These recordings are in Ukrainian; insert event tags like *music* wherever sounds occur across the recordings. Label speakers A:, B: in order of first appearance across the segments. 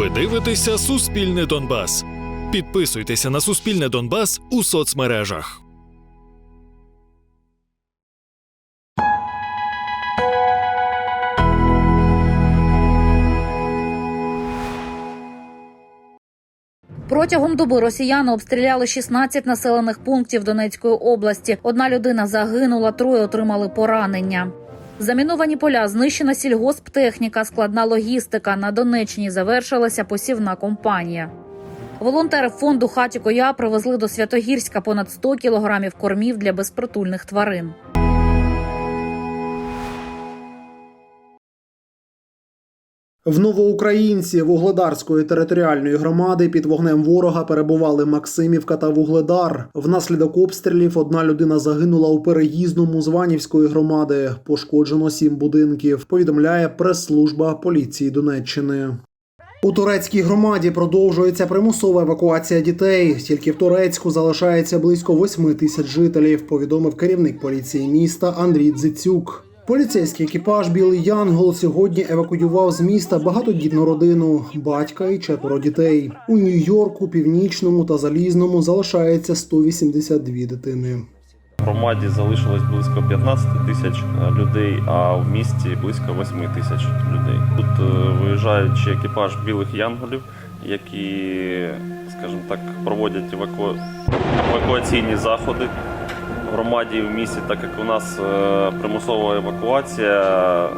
A: Ви дивитеся Суспільне Донбас. Підписуйтеся на Суспільне Донбас у соцмережах.
B: Протягом доби росіяни обстріляли 16 населених пунктів Донецької області. Одна людина загинула, троє отримали поранення. Заміновані поля, знищена сільгосптехніка, складна логістика. На Донеччині завершилася посівна компанія. Волонтери фонду Хатіко Я привезли до Святогірська понад 100 кілограмів кормів для безпритульних тварин.
C: В Новоукраїнці Вугледарської територіальної громади під вогнем ворога перебували Максимівка та Вугледар. Внаслідок обстрілів одна людина загинула у переїзному Званівської громади. Пошкоджено сім будинків. Повідомляє прес-служба поліції Донеччини. У турецькій громаді продовжується примусова евакуація дітей. Тільки в Турецьку залишається близько 8 тисяч жителів. Повідомив керівник поліції міста Андрій Дзицюк. Поліцейський екіпаж Білий Янгол сьогодні евакуював з міста багатодітну родину, батька і четверо дітей. У Нью-Йорку, північному та залізному залишається 182 дитини.
D: В громаді залишилось близько 15 тисяч е, людей, а в місті близько 8 тисяч людей. Тут е, виїжджаючи екіпаж білих янголів, які, скажімо так, проводять еваку... евакуаційні заходи громаді в місті, так як у нас е, примусова евакуація е,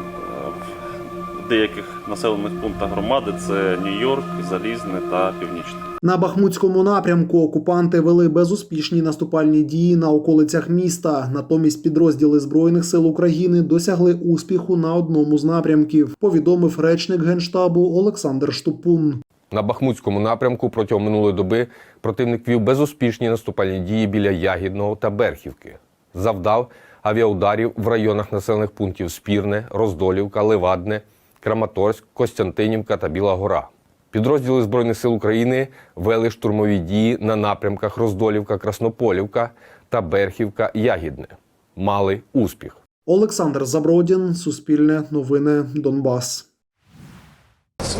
D: в деяких населених пунктах громади це Нью-Йорк, Залізне та Північне.
C: На Бахмутському напрямку окупанти вели безуспішні наступальні дії на околицях міста. Натомість підрозділи збройних сил України досягли успіху на одному з напрямків. Повідомив речник генштабу Олександр Штупун.
E: На Бахмутському напрямку протягом минулої доби противник вів безуспішні наступальні дії біля Ягідного та Берхівки. Завдав авіаударів в районах населених пунктів Спірне, Роздолівка, Левадне, Краматорськ, Костянтинівка та Біла Гора. Підрозділи Збройних сил України вели штурмові дії на напрямках Роздолівка, Краснополівка та Берхівка, Ягідне. Мали успіх.
C: Олександр Забродін, Суспільне новини, Донбас.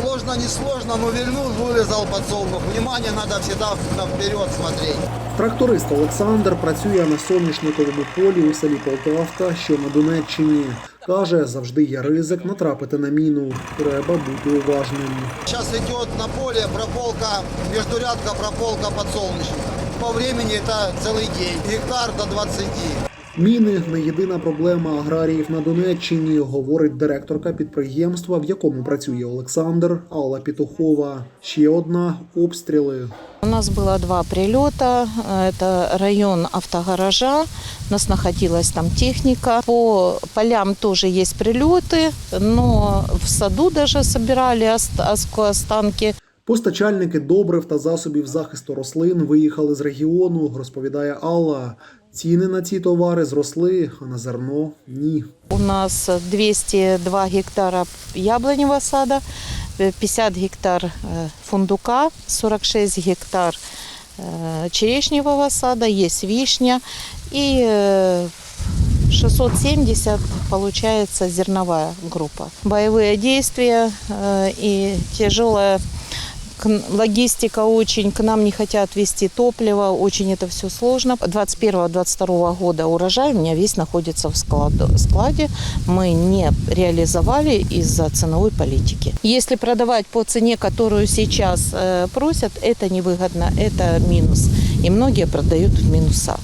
F: Сложно, не сложно, но вернул, вырезал подсолнух. Внимание, надо всегда вперед смотреть.
C: Тракторист Олександр працює на соняшниковому полі у селі Полтавка, що на Донеччині. Каже, завжди є ризик натрапити на міну. Треба бути уважним.
F: Сейчас идет на поле прополка, междурядка прополка подсолнечника. По времени это целый день. Гектар до 20.
C: Міни не єдина проблема аграріїв на Донеччині, говорить директорка підприємства, в якому працює Олександр Алла Петухова. Ще одна обстріли.
G: У нас было два прилета. Это район автогаража. У нас находилась там техника. По полям тоже есть прилеты, но в саду даже собирали ост- оск- останки.
C: Постачальники добрив та засобів захисту рослин виїхали з регіону, розповідає Алла. Ціни на ці товари зросли, а на зерно ні.
G: У нас 202 гектара яблоневого сада, э, 50 гектар э, фундука, 46 гектар э, черешневого сада, есть вишня и э, 670 получается зерновая группа. Боевые действия э, и тяжелая к- логистика очень, к нам не хотят везти топливо, очень это все сложно. 21-22 года урожай у меня весь находится в склад- складе. Мы не реализовали из-за ценовой политики. Если продавать по цене, которую сейчас э, просят, это невыгодно, это минус. И многие продают в минуса.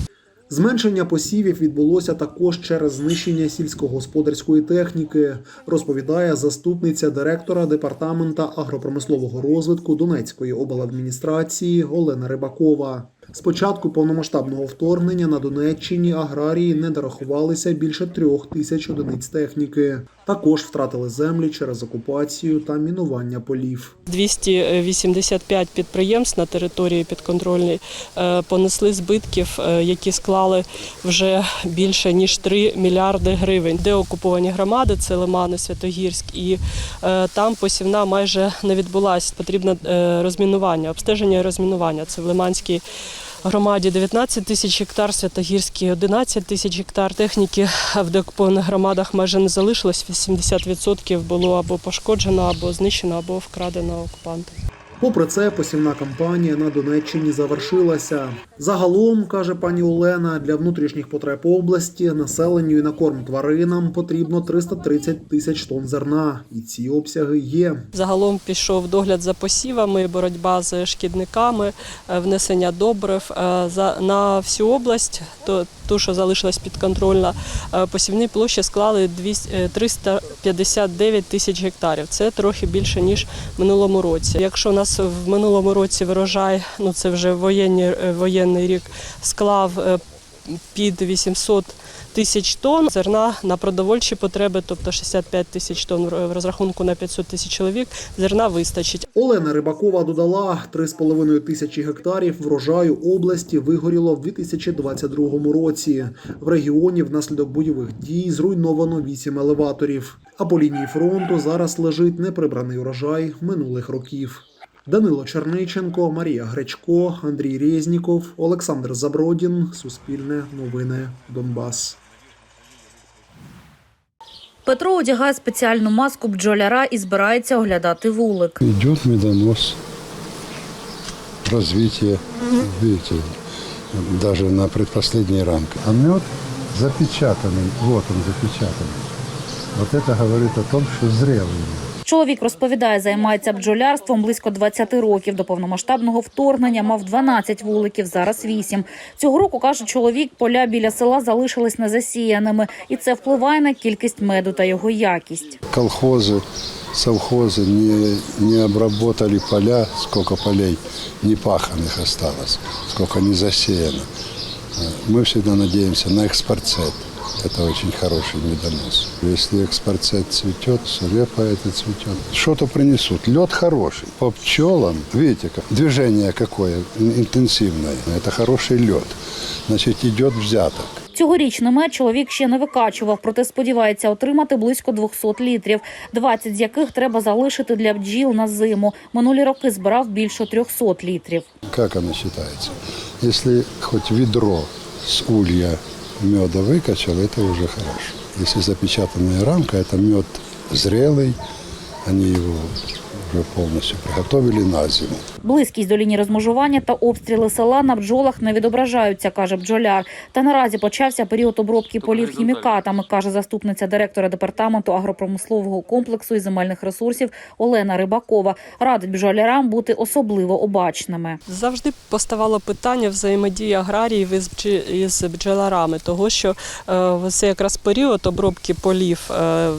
C: Зменшення посівів відбулося також через знищення сільськогосподарської техніки, розповідає заступниця директора департамента агропромислового розвитку Донецької обладміністрації Олена Рибакова. З початку повномасштабного вторгнення на Донеччині аграрії не дорахувалися більше трьох тисяч одиниць техніки. Також втратили землі через окупацію та мінування полів.
H: 285 підприємств на території підконтрольній е, понесли збитків, е, які склали вже більше ніж 3 мільярди гривень. Де окуповані громади, це Лимани, Святогірськ, і е, там посівна майже не відбулася. Потрібне розмінування, обстеження і розмінування. Це в Лиманській громаді 19 тисяч гектар, Святогірській 11 тисяч гектар. Техніки в деокупованих громадах майже не залишилось. 80% було або пошкоджено, або знищено, або вкрадено окупантами.
C: Попри це, посівна кампанія на Донеччині завершилася. Загалом, каже пані Олена, для внутрішніх потреб області населенню і на корм тваринам потрібно 330 тисяч тонн зерна, і ці обсяги є.
H: Загалом пішов догляд за посівами, боротьба з шкідниками, е, внесення добрив Е, за на всю область. То ту, що залишилась підконтрольна, е, посівні площі склали 200, е, 359 тисяч гектарів. Це трохи більше ніж в минулому році. Якщо у нас в минулому році врожай, ну це вже воєнні, е, воєнний рік, склав під 800 тисяч тонн зерна на продовольчі потреби, тобто 65 тисяч тонн в розрахунку на 500 тисяч чоловік, зерна вистачить.
C: Олена Рибакова додала 3,5 тисячі гектарів врожаю області вигоріло в 2022 році. В регіоні внаслідок бойових дій зруйновано 8 елеваторів. А по лінії фронту зараз лежить неприбраний урожай минулих років. Данило Черниченко, Марія Гречко, Андрій Резніков, Олександр Забродін. Суспільне новини Донбас.
B: Петро одягає спеціальну маску бджоляра і збирається оглядати вулик.
I: Идет медонос, развитие, видите, даже на предпоследней рамке. А мед запечатанный, вот он запечатанный. Вот это говорит о том, что зрелый мед.
B: Чоловік розповідає, займається бджолярством близько 20 років. До повномасштабного вторгнення мав 12 вуликів, зараз 8. Цього року, каже чоловік, поля біля села залишились незасіяними, і це впливає на кількість меду та його якість.
I: Колхозы, совхозы не, не обработали поля, сколько полей не паханных осталось, сколько не засеяно. Э, Мы всегда надеемся на экспорцет. Это очень хороший медонос. Если экспорцет цветет, репа это цветет. Что-то принесут. Лед хороший. По пчелам, видите, как движение какое ин- интенсивное. Это хороший лед. Значит, идет взяток.
B: Цьогорічний мед чоловік ще не викачував, проте сподівається отримати близько 200 літрів, 20 з яких треба залишити для бджіл на зиму. Минулі роки збирав більше 300 літрів.
I: Как она считается? Если хоть ведро с улья меда выкачал, это уже хорошо. Если запечатанная рамка, это мед зрелый, они его уже полностью приготовили на зиму.
B: Близькість до лінії розмежування та обстріли села на бджолах не відображаються, каже бджоляр. Та наразі почався період обробки полів хімікатами, каже заступниця директора департаменту агропромислового комплексу і земельних ресурсів Олена Рибакова. Радить бджолярам бути особливо обачними.
H: Завжди поставало питання взаємодії аграріїв із, бджолярами, того що е, це якраз період обробки полів. Е,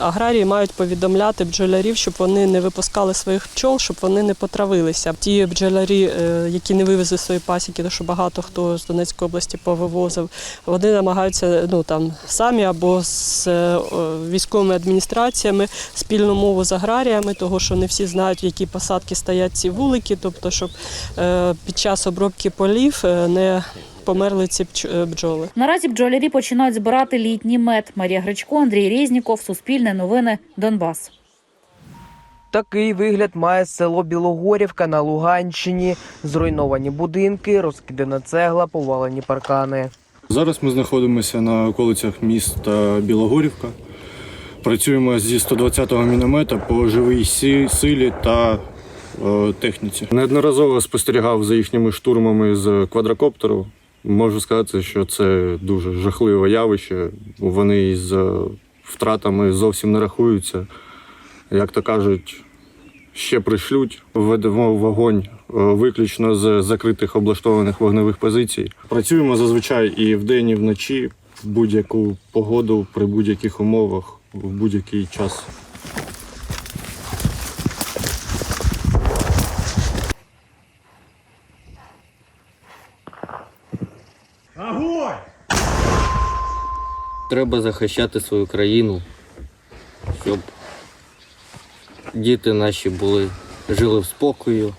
H: аграрії мають повідомляти бджолярів, щоб вони не випускали своїх пчол, щоб вони не потравилися. Ті бджолярі, е, які не вивезли свої пасіки, тому що багато хто з Донецької області повивозив, вони намагаються ну там самі або з е, військовими адміністраціями спільну мову з аграріями, того що не всі знають, які посадки стоять ці вулики, тобто, щоб е, під час обробки полів не померли ці бджоли.
B: Наразі бджолярі починають збирати літній мед. Марія Гречко, Андрій Резніков, Суспільне новини, Донбас.
J: Такий вигляд має село Білогорівка на Луганщині. Зруйновані будинки, розкидана цегла, повалені паркани.
K: Зараз ми знаходимося на околицях міста Білогорівка. Працюємо зі 120-го міномета по живій силі та е, техніці. Неодноразово спостерігав за їхніми штурмами з квадрокоптеру. Можу сказати, що це дуже жахливе явище. Вони з втратами зовсім не рахуються. Як то кажуть, ще пришлють, ведемо вогонь е, виключно з закритих облаштованих вогневих позицій. Працюємо зазвичай і вдень, і вночі, в будь-яку погоду, при будь-яких умовах, в будь-який час.
L: Треба захищати свою країну, щоб діти наші були, жили в спокою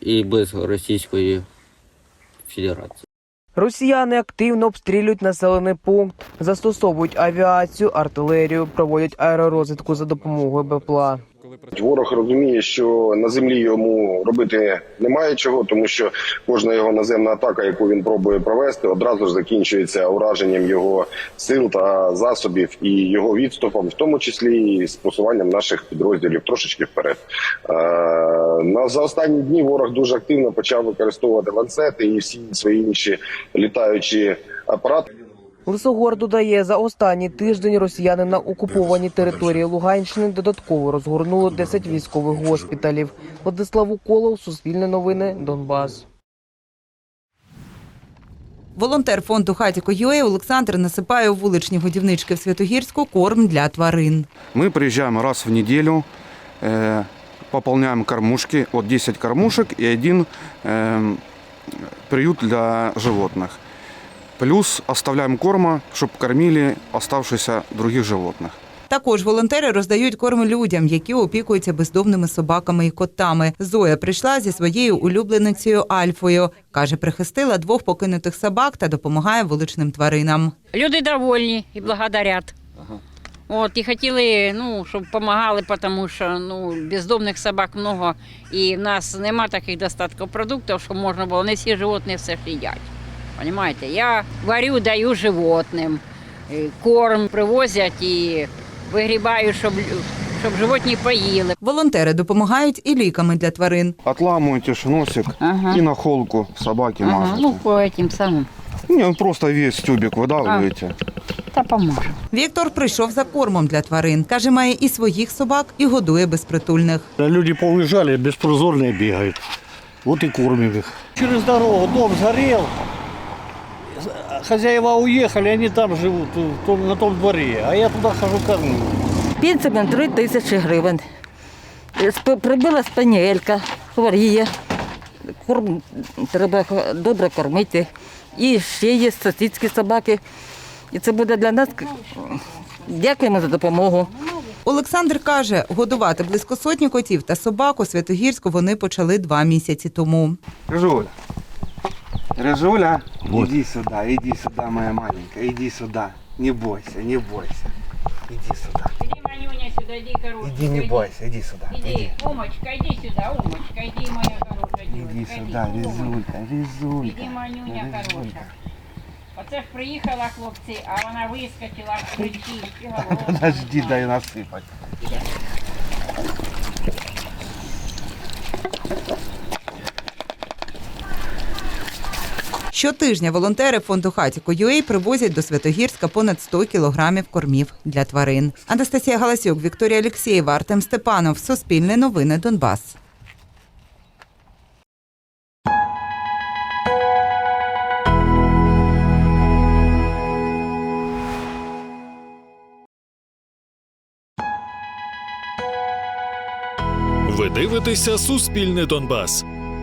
L: і без Російської Федерації.
J: Росіяни активно обстрілюють населений пункт, застосовують авіацію, артилерію, проводять аеророзвідку за допомогою БПЛА.
M: Ворог розуміє, що на землі йому робити немає чого, тому що кожна його наземна атака, яку він пробує провести, одразу ж закінчується ураженням його сил та засобів і його відступом, в тому числі і з просуванням наших підрозділів трошечки вперед. Е, на за останні дні ворог дуже активно почав використовувати ланцети і всі свої інші літаючі апарати.
J: Лисогор додає, за останній тиждень росіяни на окупованій території Луганщини додатково розгорнули 10 військових госпіталів. Владислав Уколов, Суспільне новини, Донбас.
N: Волонтер фонду Хатіко ЮЕ Олександр насипає у вуличні годівнички в Святогірську корм для тварин.
O: Ми приїжджаємо раз в неділю, е, поповняємо кормушки, от 10 кормушек і один е, приют для животних. Плюс оставляємо корма, щоб кормили оставшихся других животних.
N: Також волонтери роздають корм людям, які опікуються бездомними собаками і котами. Зоя прийшла зі своєю улюбленицею Альфою. Каже, прихистила двох покинутих собак та допомагає вуличним тваринам.
P: Люди довольні і благодарять. От, і хотіли, ну, щоб допомагали, тому що ну, бездомних собак много, і в нас нема таких достатків продуктів, щоб можна було, не всі животні все ж їдять. Понимаєте? Я варю, даю животним, корм привозять і вигрібаю, щоб, щоб животні поїли.
N: Волонтери допомагають і ліками для тварин.
O: Отламуєте носик
P: Ага.
O: і на холку собаки
P: Ага,
O: мажете.
P: ну, по этим самим.
O: Ні, просто весь тюбик видавлюєте.
P: Та поможе.
N: Віктор прийшов за кормом для тварин. Каже, має і своїх собак, і годує безпритульних.
Q: Люди поуезжали, беспризорные бегают. Вот и кормим их. Через дорогу дом сгорел. Хозяева уехали, они там живут, в том- на том дворе. А я туда хожу кормлю.
R: Пенсія 3 тисячі гривень. Прибила спаніелька, хворіє. Корм треба добре кормити. І ще є сусідські собаки. І це буде для нас. Дякуємо за допомогу.
N: Олександр каже, годувати близько сотні котів та собак у Святогірську вони почали два місяці тому.
O: Рыжуля, Рыжуля, иди сюда, иди сюда, моя маленькая, иди сюда. Не бойся, не бойся. Иди сюда.
P: Иди, Манюня, сюда, иди, коробочка.
O: Иди, не бойся, иди сюда.
P: Иди, Умочка, иди сюда, Умочка, иди, моя хорошая
O: Иди
P: девочка,
O: сюда,
P: иди,
O: Ризулька, Ризулька.
P: Іди, Манюня, хороша. Оце ж приїхала, хлопці, а вона вискочила, аж кричить. і *laughs* говорить.
O: Подожди, дай насыпать.
N: Щотижня волонтери фонду Хатіко ЮЕЙ привозять до Святогірська понад 100 кілограмів кормів для тварин. Анастасія Галасюк, Вікторія Алєксєєва, Артем Степанов. Суспільне новини Донбас.
A: Ви дивитеся Суспільне Донбас.